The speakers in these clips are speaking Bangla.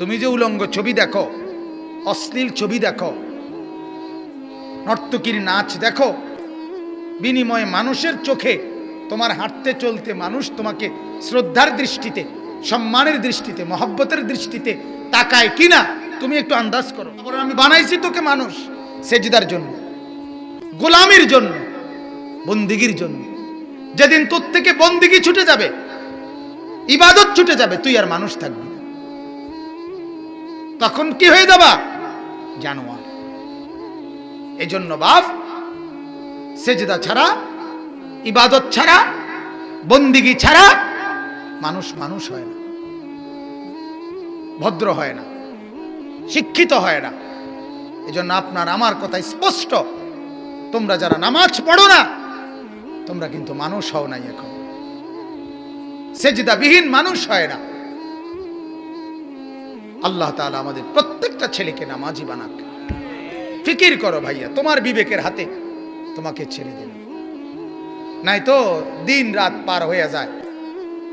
তুমি যে উলঙ্গ ছবি দেখো, অশ্লীল ছবি দেখো, নর্তকীর নাচ দেখো, বিনিময়ে মানুষের চোখে তোমার হাঁটতে চলতে মানুষ তোমাকে শ্রদ্ধার দৃষ্টিতে, সম্মানের দৃষ্টিতে, মহব্বতের দৃষ্টিতে তাকায় কিনা তুমি একটু আন্দাজ করো। আমি বানাইছি তোকে মানুষ সেজদার জন্য, গোলামির জন্য, বন্দিগির জন্য। যেদিন তোর থেকে বন্দিগি ছুটে যাবে, ইবাদত ছুটে যাবে, তুই আর মানুষ থাকবি তখন কি হয়ে যাবা? জানোয়ার। এজন্য বাপ, সেজদা ছাড়া, ইবাদত ছাড়া, বন্দিগি ছাড়া মানুষ মানুষ হয় না। ভদ্র হয় না। শিক্ষিত হয় না। এজন্য আপনার আমার কথা স্পষ্ট। তোমরা যারা নামাজ পড়ো না, তোমরা কিন্তু মানুষ হও নাই এখন। সেজদাবিহীন মানুষ হয় না। আল্লাহ তাআলা আমাদের প্রত্যেকটা ছেলেকে নামাজি বানাক। ফিকির করো ভাইয়া, তোমার বিবেকের হাতে তোমাকে ছেড়ে দিন নাই তো দিন রাত পার হয়ে যায়।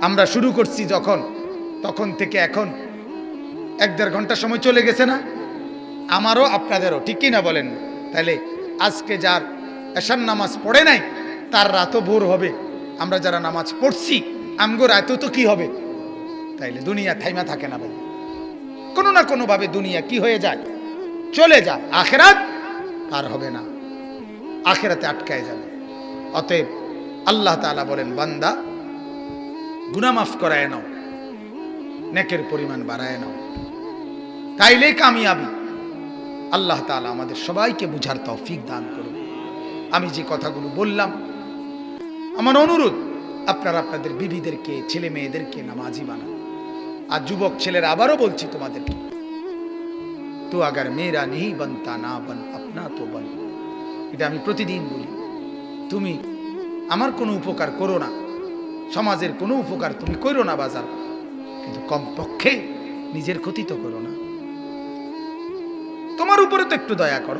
আমরা শুরু করছি যখন, তখন থেকে এখন এক দেড় ঘণ্টা সময় চলে গেছে না? আমারও আপনাদেরও, ঠিক কি না বলেন? তাহলে আজকে যার এশান নামাজ পড়ে নাই, তার রাতও ভোর হবে। আমরা যারা নামাজ পড়ছি, আমগো রাতও তো কি হবে? তাইলে দুনিয়া থাইমা থাকে না ভাই কোনো না কোনোভাবে দুনিয়া কি হয়ে যায়? চলে যায়। আখেরাত আর হবে না। আখেরাতে আটকায় যাবে। অতএব আল্লাহ তাআলা বলেন, বান্দা, গুনাহ মাফ করায় নাও। নেকের পরিমাণ বাড়ায় নাও। তাইলে কামিয়াবি। আল্লাহ তাআলা আমাদের সবাইকে বুঝার তৌফিক দান করুন। আমি যে কথাগুলো বললাম, আমার অনুরোধ, আপনারা আপনাদের বিবিদেরকে, ছেলে মেয়েদেরকে নামাজি বানান। আর যুবক ছেলেরা আবারও বলছি তোমাদেরকে তো আগার মেয়েরা নেই বনতা না বন, আপনা তো বন। এটা আমি প্রতিদিন বলি। তুমি আমার কোনো উপকার করো না। সমাজের কোনো উপকার তুমি করো না বাজার। কিন্তু কমপক্ষে নিজের ক্ষতি তো করো না। তোমার উপরে তো একটু দয়া করো।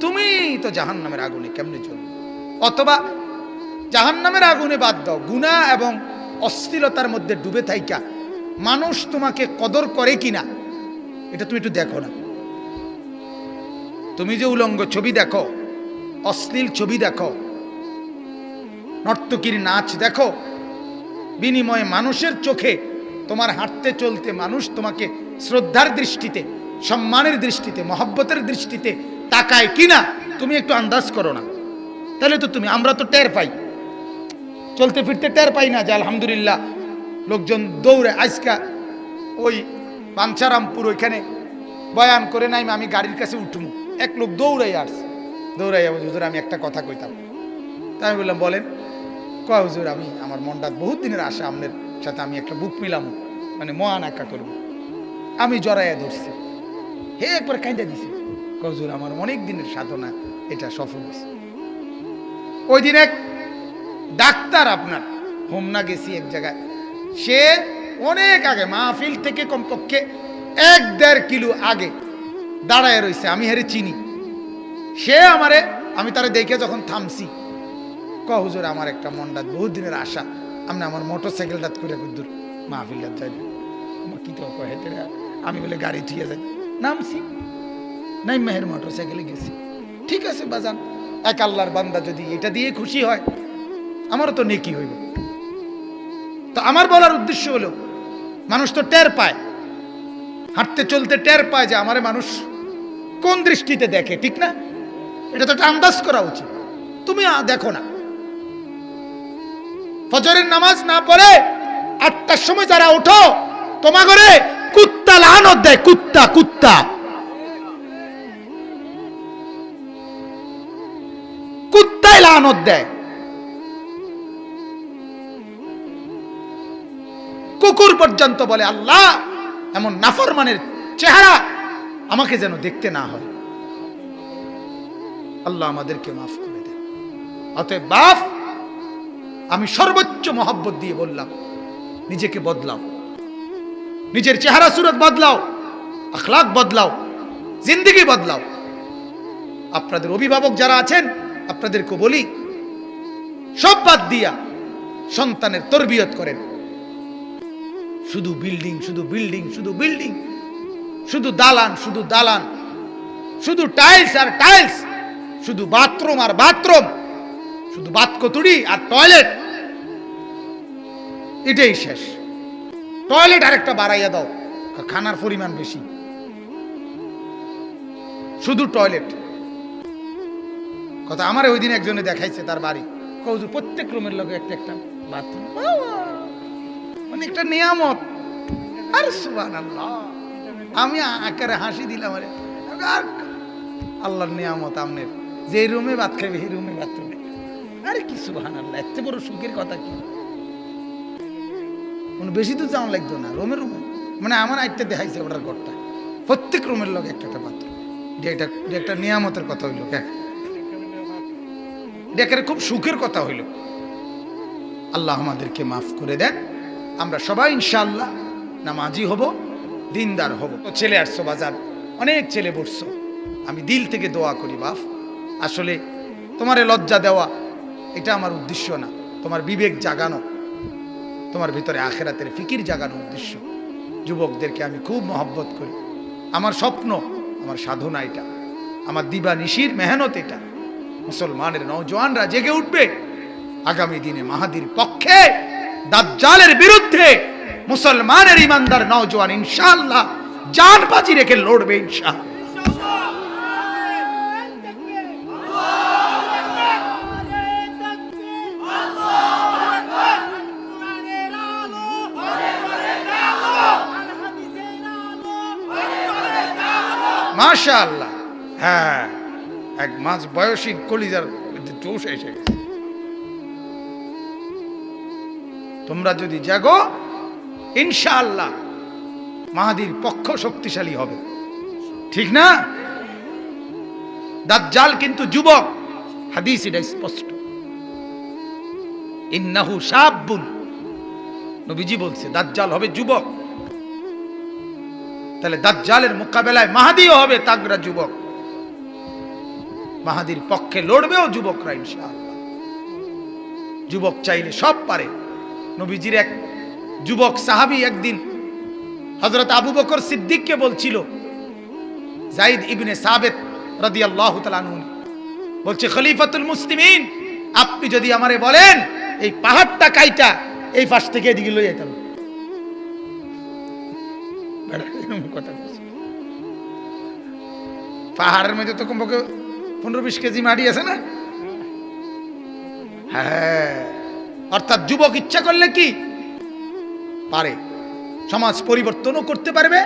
তুমি তো জাহান নামের আগুনে কেমনে চলবে অথবা জাহান নামের আগুনে বাদ দাও। গুণা এবং অস্থিরতার মধ্যে ডুবে থাইকা। মানুষ তোমাকে কদর করে কিনা, এটা তুমি একটু দেখো না। তুমি যে উলঙ্গ ছবি দেখো, অশ্লীল ছবি দেখো, নর্তকীর নাচ দেখো, বিনিময়ে মানুষের চোখে তোমার হাঁটতে চলতে মানুষ তোমাকে শ্রদ্ধার দৃষ্টিতে, সম্মানের দৃষ্টিতে, মহব্বতের দৃষ্টিতে তাকায় কিনা, তুমি একটু আন্দাজ করো না। তাহলে তো তুমি, আমরা তো টের পাই। চলতে ফিরতে টের পাই না যে আলহামদুলিল্লাহ লোকজন দৌড়ে আজকা ওই পাঞ্চারামপুর ওইখানে বয়ান করে নাই, আমি গাড়ির কাছে উঠমু। এক লোক দৌড়াই আসছে। দৌড়াই হুজুর, আমি একটা কথা কইতাম। তাই আমি বললাম, বলেন। কয়, হুজুর, আমি, আমার মনটা বহুত দিনের আশা আপনার সাথে আমি একটা বুক মিলাম মানে মহান একা করব। আমি জড়াইয়া ধরছি। হে, একবার কাঁদা দিছে। কয়, হুজুর, আমার অনেক দিনের সাধনা, এটা সফল হয়েছে ওই দিন এক ডাক্তার আপনার। হোমনা গেছি এক জায়গায়। সে অনেক আগে, মাহফিল থেকে কমপক্ষে এক দেড় কিলো আগে দাঁড়ায় রয়েছে আমি হেরে চিনি। সে আমারে, আমি তারে দেখে যখন থামছি ক হুজুর, আমার একটা মন্ডাত, বহুত দিনের আশা। আমি আমার মোটর সাইকেলটা করে কুদ্দুর মাহফিলটা যাই কি তো হেঁটে আমি বলে গাড়ি থুয়ে যাই। নামছি। নাই মেহের মোটর সাইকেলে গেছি। ঠিক আছে, বাজান। এক আল্লাহর বান্দা যদি এটা দিয়ে খুশি হয় আমারও তো নেকি হইব। তো আমার বলার উদ্দেশ্য হলো, মানুষ তো টের পায়। হাঁটতে চলতে টের পায় যে আমারে মানুষ কোন দৃষ্টিতে দেখে, ঠিক না? এটা তো একটা আন্দাজ করা উচিত। তুমি দেখো না। ফজরের নামাজ না পড়ে আটটার সময় যারা ওঠো, তোমা করে কুত্তা লানত দেয়, কুত্তা কুত্তা। কুত্তায় লানত দেয়। কুকুর পর্যন্ত বলে, আল্লাহ, এমন নাফরমানের চেহারা আমাকে যেন দেখতে না হয়। আল্লাহ আমাদেরকে মাফ করে দেন। অতএব বাপ, আমি সর্বোচ্চ মহব্বত দিয়ে বললাম, নিজেকে বদলাও। নিজের চেহারা, সুরত বদলাও, আখলাক বদলাও, জিন্দিগি বদলাও। আপনাদের অভিভাবক যারা আছেন, আপনাদেরকে বলি, সব বাদ দিয়া সন্তানের তরবিয়ত করেন। শুধু বিল্ডিং শুধু বিল্ডিং শুধু বিল্ডিং। শুধু দালান শুধু দালান। শুধু টাইলস আর টাইলস। শুধু বাথরুম আর বাথরুম। শুধু বাতকতুড়ি আর টয়লেট। এটাই শেষ। টয়লেট আরেকটা বাড়াইয়া দাও খানার পরিমাণ বেশি। শুধু টয়লেট। কথা আমার ওই দিন একজনে দেখাইছে তার বাড়ি। কৌজু প্রত্যেক রুমের লোক একটা একটা বাথরুম। মানে একটা নিয়ামত। আর সুবান আমি আকারে হাসি দিলাম, আরে। আর আল্লাহর নিয়ামত আমনের। যে রুমে ভাত খাবে সেই রুমে বাথরুমে আরে কি সুবাহান আল্লাহ এত বড় সুখের কথা কি? কোনো বেশি তো যাওয়া লাগতো না রুমে রুমে। মানে আমার আইটটা দেখাইছে ওটার ঘরটা। প্রত্যেক রুমের লোক একটা একটা বাথরুম এটা একটা নিয়ামতের কথা হইল কেন এটা খুব সুখের কথা হইল। আল্লাহ আমাদেরকে মাফ করে দেন। আমরা সবাই ইনশাআল্লাহ নামাজি হব, দিনদার হব। তো ছেলে আসছো বাজার, অনেক ছেলে বসছো আমি দিল থেকে দোয়া করি বাপ আসলে তোমারে লজ্জা দেওয়া, এটা আমার উদ্দেশ্য না। তোমার বিবেক জাগানো, তোমার ভিতরে আখেরাতের ফিকির জাগানো উদ্দেশ্য। যুবকদেরকে আমি খুব মহব্বত করি। আমার স্বপ্ন, আমার সাধনা এটা। আমার দিবা নিশির মেহনত এটা। মুসলমানের নৌজওয়ানরা জেগে উঠবে আগামী দিনে মাহাদির পক্ষে। দাজ্জালের বিরুদ্ধে মুসলমানের ইমানদার নওজোয়ান, ইনশাআল্লাহ জান বাজি রেখে লড়বে, ইনশাআল্লাহ। মাশাআল্লাহ। হ্যাঁ এক মাস বয়সী কলিজার জোশ এসে গেছে। তোমরা যদি জাগো, ইনশাআল্লাহ মাহাদির পক্ষ শক্তিশালী হবে। ঠিক না? দাজ্জাল কিন্তু যুবক। হাদিস এটা স্পষ্ট। ইন্নাহু শাবুন। নবীজি বলছে, দাজ্জাল হবে যুবক। তাহলে দাজ্জালের মোকাবেলায় মাহাদিও হবে তাগরা যুবক। মাহাদির পক্ষে লড়বেও যুবকরা ইনশাআল্লাহ। যুবক চাইলে সব পারে। নবীজির এক যুবক সাহাবী একদিন হজরত আবু বকর সিদ্দিককে বলছিল জাইদ ইবনে রাদিয়াল্লাহু তাআলা আনহু বলছে, খলিফাতুল মুসলিমিন, আপনি যদি আমারে বলেন, এই পাহাড়টা কাইটা, এই পাশ থেকে এদিকে লই যেতাম পাহাড়ের মধ্যে তো কমপক্ষে পনেরো বিশ কেজি মাটি আছে না? হ্যাঁ। অর্থাৎ যুবক ইচ্ছা করলে কি? পারে। সমাজ পরিবর্তনও করতে পারবে,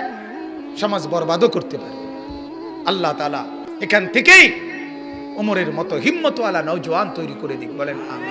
সমাজ বরবাদও করতে পারবে। আল্লাহ তালা এখান থেকেই ওমরের মতো হিম্মতওয়ালা নৌজওয়ান তৈরি করে দিক, বলেন আমি